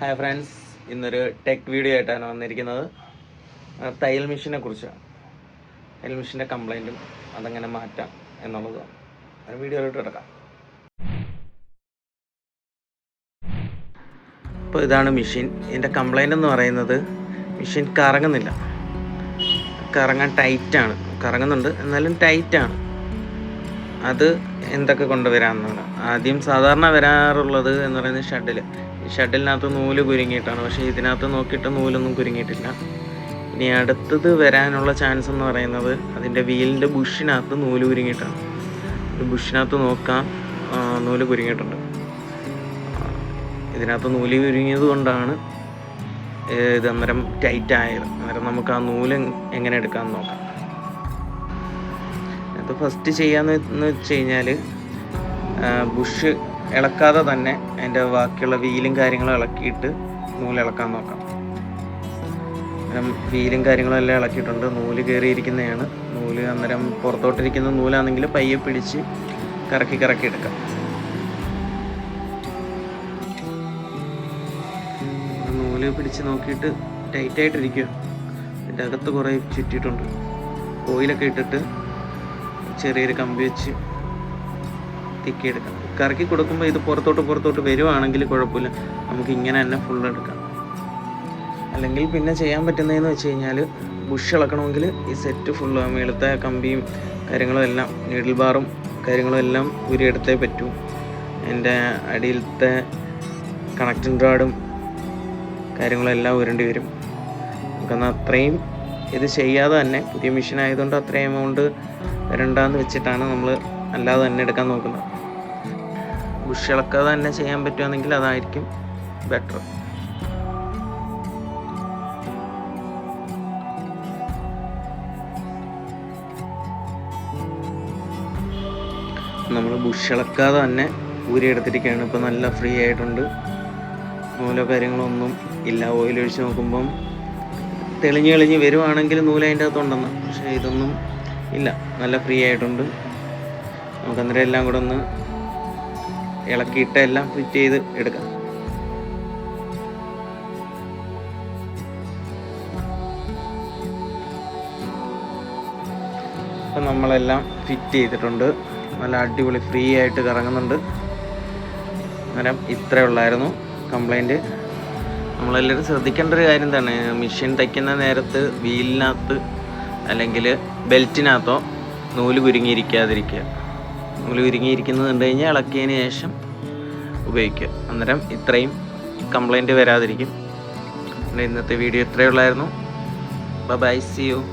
Hi friends ഇന്നൊരു tech video ആയിട്ടാണ് വന്നിരിക്കുന്നത്. തയ്യൽ മെഷീനെ കുറിച്ചാണ്. തയ്യൽ മെഷീന്റെ കംപ്ലൈന്റും അതെങ്ങനെ മാറ്റാം എന്നുള്ളതാണ് ഒരു വീഡിയോയിലോട്ട് കിടക്കാം. അപ്പോൾ ഇതാണ് മെഷീൻ. ഇതിന്റെ കംപ്ലൈന്റ് എന്ന് പറയുന്നത് മെഷീൻ കറങ്ങുന്നില്ല. കറങ്ങാൻ ടൈറ്റാണ്. കറങ്ങുന്നുണ്ട്. എന്നാലും ടൈറ്റാണ്. അത് എന്തൊക്കെ കൊണ്ടുവരാമെന്നാണ് ആദ്യം സാധാരണ വരാറുള്ളത് എന്ന് പറയുന്നത് ഷട്ടിൽ ഷട്ടിലിനകത്ത് നൂൽ കുരുങ്ങിയിട്ടാണ്. പക്ഷേ ഇതിനകത്ത് നോക്കിയിട്ട് നൂലൊന്നും കുരുങ്ങിയിട്ടില്ല. ഇനി അടുത്തത് വരാനുള്ള ചാൻസ് എന്ന് പറയുന്നത് അതിന്റെ വീലിന്റെ ബുഷിനകത്ത് നൂൽ കുരുങ്ങിയിട്ടാണ്. ബുഷിനകത്ത് നോക്കാം. നൂൽ കുരുങ്ങിയിട്ടുണ്ട്. ഇതിനകത്ത് നൂൽ കുരുങ്ങിയത് കൊണ്ടാണ് ഇത് അന്നേരം ടൈറ്റ് ആയത്. അന്നേരം നമുക്ക് ആ നൂൽ എങ്ങനെ എടുക്കാമെന്ന് നോക്കാം. അത് ഫസ്റ്റ് ചെയ്യാമെന്ന് വെച്ച് കഴിഞ്ഞാൽ ബുഷ് ഇളക്കാതെ തന്നെ അതിന്റെ ബാക്കിയുള്ള വീലും കാര്യങ്ങളും ഇളക്കിയിട്ട് നൂൽ ഇളക്കാൻ നോക്കാം. അന്നേരം വീലും കാര്യങ്ങളും എല്ലാം ഇളക്കിയിട്ടുണ്ട്. നൂൽ കയറിയിരിക്കുന്നതാണ്. നൂൽ അന്നേരം പുറത്തോട്ടിരിക്കുന്ന നൂലാണെങ്കിൽ പയ്യെ പിടിച്ച് കറക്കി കറക്കി എടുക്കാം. നൂൽ പിടിച്ച് നോക്കിയിട്ട് ടൈറ്റായിട്ടിരിക്കുക അതിന്റെ അകത്ത് കുറേ ചുറ്റിയിട്ടുണ്ട്. ഓയിലൊക്കെ ഇട്ടിട്ട് ചെറിയൊരു കമ്പി വെച്ച് തിക്കിയെടുക്കാം കറക്കി കൊടുക്കുമ്പോൾ ഇത് പുറത്തോട്ട് പുറത്തോട്ട് വരുവാണെങ്കിൽ കുഴപ്പമില്ല. നമുക്ക് ഇങ്ങനെ തന്നെ ഫുൾ എടുക്കാം. അല്ലെങ്കിൽ പിന്നെ ചെയ്യാൻ പറ്റുന്നതെന്ന് വെച്ച് കഴിഞ്ഞാൽ ബുഷ് ഇളക്കണമെങ്കിൽ ഈ സെറ്റ് ഫുള്ള് മേളത്തെ കമ്പിയും കാര്യങ്ങളും എല്ലാം നീഡിൽ ബാറും കാര്യങ്ങളും എല്ലാം ഉരിയെടുത്തേ പറ്റൂ. എന്റെ അടിയിലത്തെ കണക്റ്റിംഗ് റോഡും കാര്യങ്ങളെല്ലാം ഉരുണ്ടി വരും. നമുക്കെന്നാൽ അത്രയും ഇത് ചെയ്യാതെ തന്നെ പുതിയ മെഷീൻ ആയതുകൊണ്ട് അത്രയും എമൗണ്ട് വരണ്ടാന്ന് വെച്ചിട്ടാണ് നമ്മൾ അല്ലാതെ തന്നെ എടുക്കാൻ നോക്കുന്നത്. ബുഷ് തന്നെ ചെയ്യാൻ പറ്റുകയാണെങ്കിൽ അതായിരിക്കും ബെറ്റർ നമ്മൾ ബുഷ് ഇളക്കാതെ തന്നെ ഊരി എടുത്തിരിക്കുകയാണ്. ഇപ്പോൾ നല്ല ഫ്രീ ആയിട്ടുണ്ട്. നൂലോ കാര്യങ്ങളൊന്നും ഇല്ല. ഓയിൽ ഒഴിച്ച് നോക്കുമ്പം തെളിഞ്ഞ് തെളിഞ്ഞ് വരുവാണെങ്കിൽ നൂലതിന്റെ അകത്തുണ്ടെന്ന് പക്ഷേ ഇതൊന്നും ഇല്ല നല്ല ഫ്രീ ആയിട്ടുണ്ട്. നമുക്ക് അന്നേരം എല്ലാം കൂടെ ഒന്ന് ഇളക്കിയിട്ട് എല്ലാം ഫിറ്റ് ചെയ്ത് എടുക്കാം. അപ്പം നമ്മളെല്ലാം ഫിറ്റ് ചെയ്തിട്ടുണ്ട്. നല്ല അടിപൊളി ഫ്രീ ആയിട്ട് കറങ്ങുന്നുണ്ട്. അന്നേരം ഇത്രേ ഉള്ളായിരുന്നു കംപ്ലൈന്റ് നമ്മളെല്ലാവരും ശ്രദ്ധിക്കേണ്ട ഒരു കാര്യം തന്നെ മെഷീൻ തയ്ക്കുന്ന നേരത്ത് വീലിനകത്ത് അല്ലെങ്കിൽ ബെൽറ്റിനകത്തോ നൂൽ കുരുങ്ങിയിരിക്കാതിരിക്കുക. നൂൽ കുരുങ്ങിയിരിക്കുന്നത് കണ്ടു കഴിഞ്ഞാൽ ഇളക്കിയതിന് ശേഷം ഉപയോഗിക്കുക. അന്നേരം ഇത്രയും കംപ്ലൈന്റ് വരാതിരിക്കും. ഇന്നത്തെ വീഡിയോ ഇത്രയേ ഉള്ളായിരുന്നു. By C U